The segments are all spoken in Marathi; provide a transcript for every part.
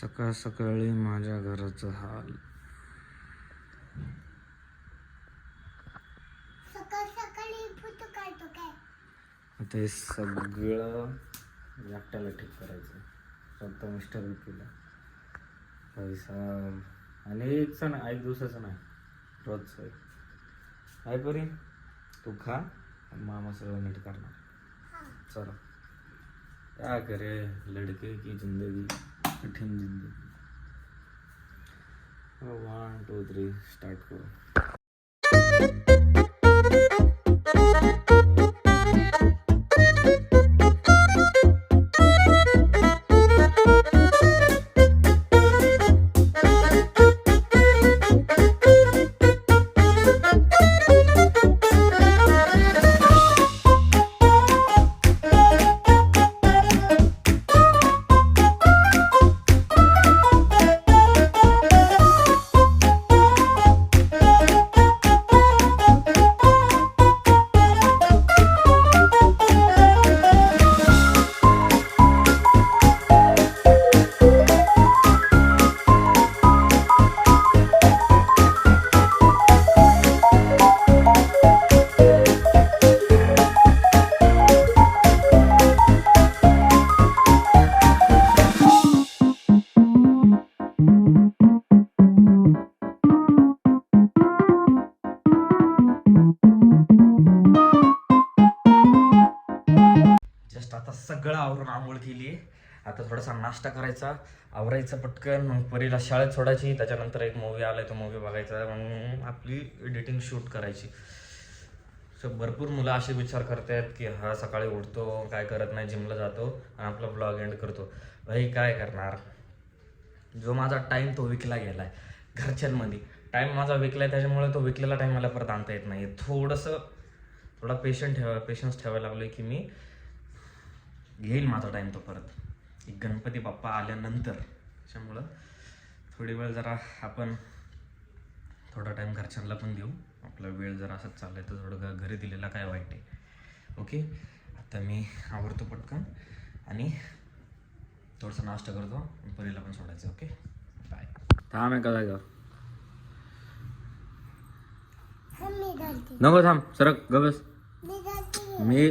सकाळ सकाळी माझ्या घराचं हाल. आता हे सगळं एकट्याला ठीक करायचं फक्त मिस्टर विकीला पैसा आणि एकचा नाही एक दिवसाचा नाही. रोजचं आहे काय परी तू खा मामा सगळं नीट करणार. चला. क्या करे लड़के की जिंदगी. कठिन जिंदगी वन टू थ्री स्टार्ट करो. आंघोळ केली आता थोडासा नाश्ता करायचा आवरायचं पटकन मग परीला शाळेत सोडायची त्याच्यानंतर एक मूवी आलाय तो मूवी बघायचा. मग आपली एडिटिंग शूट करायची. सो भरपूर मुलं असे विचार करतात की हा सकाळी उठतो काय करत नाही जिमला जातो आणि आपला ब्लॉग एंड करतो. भाई काय करणार? जो माझा टाईम तो विकला गेलाय घरच्यांमध्ये. टाईम माझा विकलाय त्याच्यामुळे तो विकलेला टाईम मला परत आणता येत नाही थोडंसं थोडा पेशंट ठेवा पेशन्स ठेवायला लागलोय की मी. घेईल माझा टाईम तो परत. एक गणपती बाप्पा आल्यानंतर. त्याच्यामुळं थोडी वेळ जरा आपण थोडा टाईम घरच्यांना पण देऊ. आपला वेळ जर असंच चाललाय तर थोडं घरी दिलेला काय वाईट आहे. ओके आता मी आवडतो पटकन आणि थोडंसं नाश्ता करतो आणि परीला पण सोडायचं ओके बाय थांब आहे का जागा नको थांब सरक ग बस. मी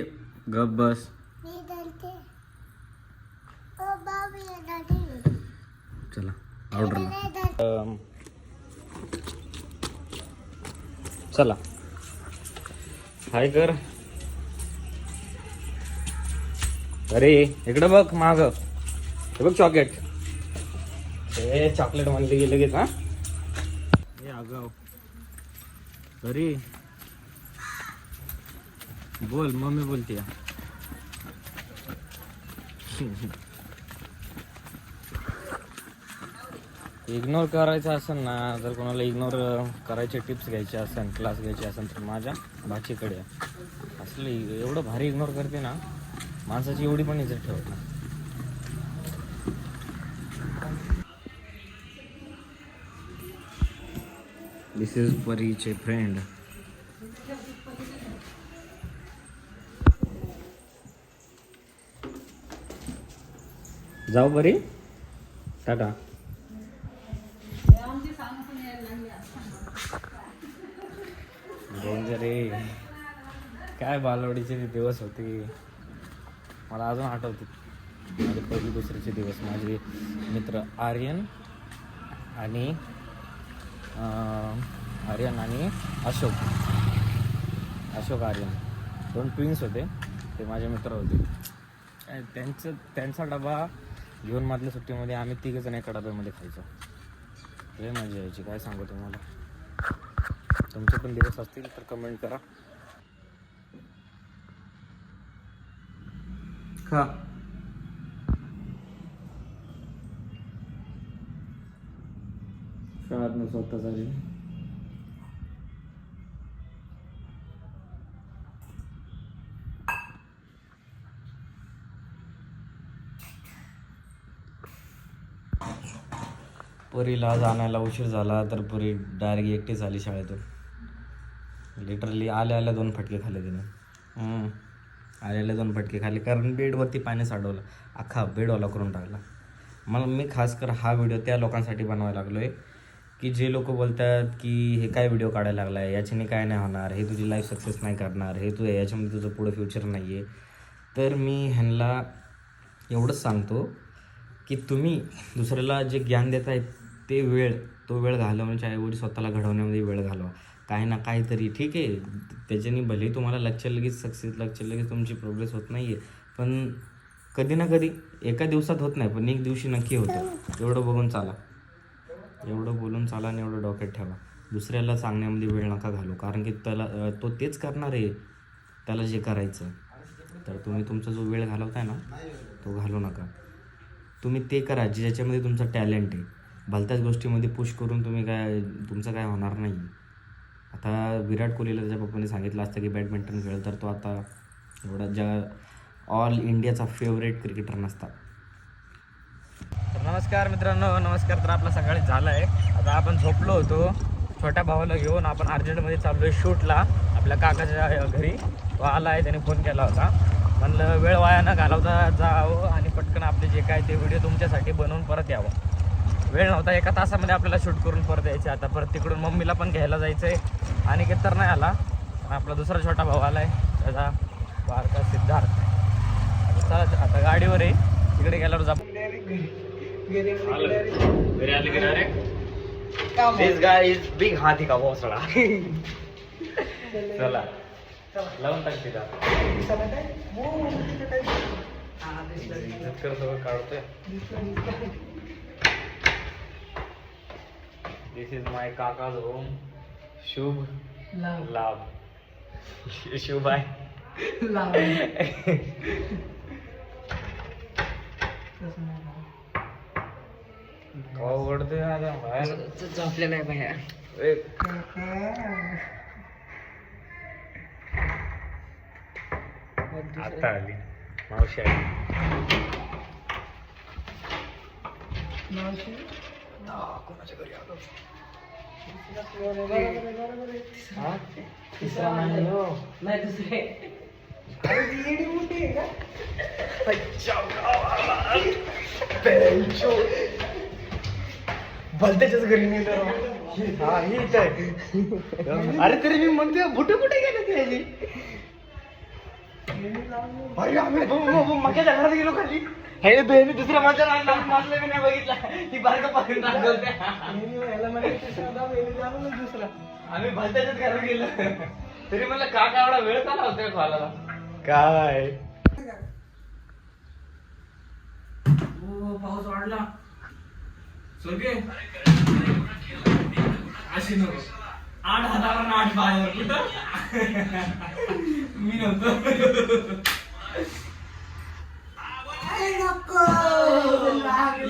गप बस. चला ऑर्डरला चला. हाय कर. अरे इकडं बघ माग. हे बघ चॉकलेट हे चॉकलेट म्हणले गेले लगेच हा? हे अगाव अरे. बोल मम्मी बोलते इग्नोर करायचं असेल ना जर कोणाला इग्नोर करायचे टिप्स घ्यायचे असेल क्लास घ्यायचे असेल तर माझ्या भाचीकडे. असले एवढं भारी इग्नोर करते ना माणसाची एवढी पण इज्जत ठेवत नाही. दिस इज परीचे फ्रेंड जाऊ बरी टाटा. डेंजर आहे काय बालवाडीचे दिवस होते मला अजून आठवते. माझे पहिली दुसरीचे दिवस माझे मित्र आर्यन आणि आर्यन आणि अशोक. अशोक आर्यन. दोन ट्विन्स होते ते माझे मित्र होते. त्यांचं त्यांचा डबा घेऊन मधल्या सुट्टीमध्ये आम्ही तिघंजण एका डब्यामध्ये खायचो. लय मजा यायची काय सांगू तुम्हाला? तुमचे पण दिवस असतील तर कमेंट करा. खा. शाळेत न पुरीला जाण्याला उशीर झाला तर पुरी डायरेक्ट एकटी झाली शाळेतून. लिटरली आल्या आल्या दोन फटके खाल्ले तिने. आल्या दोन फटके खाल्ले कारण बेडवरती पाणी साठवलं. अख्खा बेडवाला करून टाकला. मला मी खास कर हा व्हिडिओ त्या लोकांसाठी बनवायला लागलो आहे की जे लोक बोलतात की हे काय व्हिडिओ काढायला लागला आहे याच्याने काय नाही होणार हे तुझी लाईफ सक्सेस नाही करणार हे तुझं याच्यामध्ये तुझं पुढं फ्युचर नाही आहे तर मी ह्यांना एवढंच सांगतो की तुम्ही दुसऱ्याला जे ज्ञान देत आहेत ते वेळ तो वेळ घालवण्याच्या ऐवजी स्वतःला घडवण्यामध्ये वेळ घालवा. काही ना काहीतरी ठीक आहे. त्याच्याने भले तुम्हाला लक्ष लगेच सक्सेस लक्ष लगेच तुमची प्रोग्रेस होत नाही आहे पण कधी ना कधी एका दिवसात होत नाही पण एक दिवशी नक्की होतं. एवढं बघून चाला. एवढं बोलून चाला आणि एवढं डॉक्यात ठेवा. दुसऱ्याला सांगण्यामध्ये वेळ नका घालू. कारण की त्याला तो तेच करणार आहे. त्याला जे करायचं तर तुम्ही तुमचा जो वेळ घालवताय ना तो घालू नका. तुम्ही ते करा जे ज्याच्यामध्ये तुमचं टॅलेंट आहे. भलत्याच गोष्टीमध्ये पुश करून तुम्ही काय तुमचं काय होणार नाही. आता विराट कोहलीला त्याच्या पप्पाने सांगितलं असतं की बॅडमिंटन खेळ तर तो आता एवढा जग ऑल इंडियाचा फेवरेट क्रिकेटर नसता. तर नमस्कार मित्रांनो नमस्कार तर आपला सकाळी झाला आहे आता आपण झोपलो होतो. छोट्या भावाला घेऊन आपण अर्जंटमध्ये चाललो आहे शूटला. आपल्या काकाच्या घरी. तो आला आहे त्याने फोन केला होता. म्हणलं वेळ वाया न घालवता जावं आणि पटकन आपले जे काय ते व्हिडिओ तुमच्यासाठी बनवून परत यावं. वेळ नव्हता एका तासामध्ये आपल्याला शूट करून परत यायचे. आता परत तिकडून मम्मीला पण घ्यायला जायचं आहे आणि तर नाही आला पण आपला दुसरा छोटा भाऊ आला आहे त्याचा वारका सिद्धार्थ. चला आता गाडीवर आहे तिकडे गेल्यावर जा. घरी आले की direct This guy is big हाती का भोसडा? चला. लावून टाक तिला. काढतोय. दिस इज माय काकाज होम शुभ लाभ शुभ आहे आवडते आता बाहेर झोपलेला आहे बाया एक. आता आली. मावशी आली. हा? तिसरा नाही हो नाही दुसरे भलत्याच्याच घरी नेलं हा ही आहे. अरे तरी मी म्हणते बुटे कुठे गेले त्याची अरे आम्ही ब- ब- ब- मक्याच्या घरात गेलो खाली. हे बहिणी दुसऱ्या माझ्या मी नाही बघितला. ही बारका पाहून आम्ही भलत्याच्याच घरात गेलो. तरी म्हणलं काका एवढा वेळ का लावतोय खोलाला काय? पाऊस वाढला. स्वर्गे अशी नको. आठ हजार आठ बाहेर कुठं? मी नव्हतो.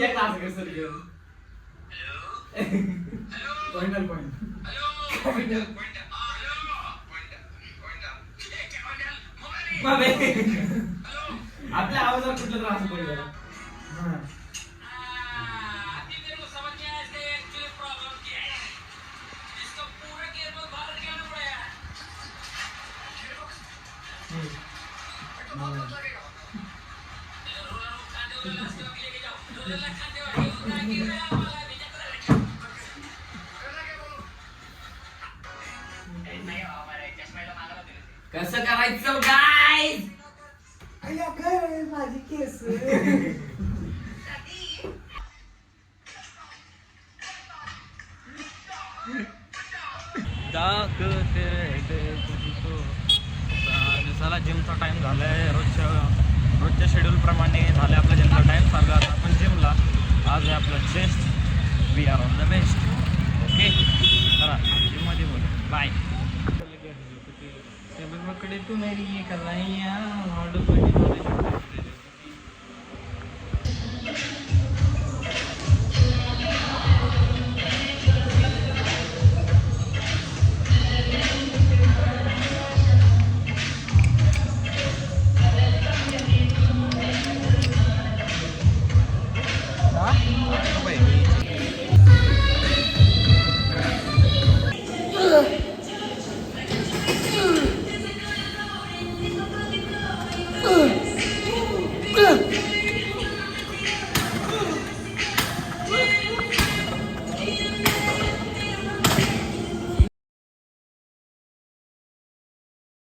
एक तास घे सर घेऊन. पॉइंट पॉइंट आपल्या आवाजावर कुठलं त्रास पडलं कसं करायचं गाय माझी केस. दिवसाला जिमचा टाइम झालाय रोजच्या शेड्यूल प्रमाणे झालं आपला जिमचा टाइम चालू आहे आता आपण जिमला आज आहे आपलं chest we are on the best okay चला जिममध्ये बोलू बाय पकड़े तू मेरी ये कलाइया हार्ड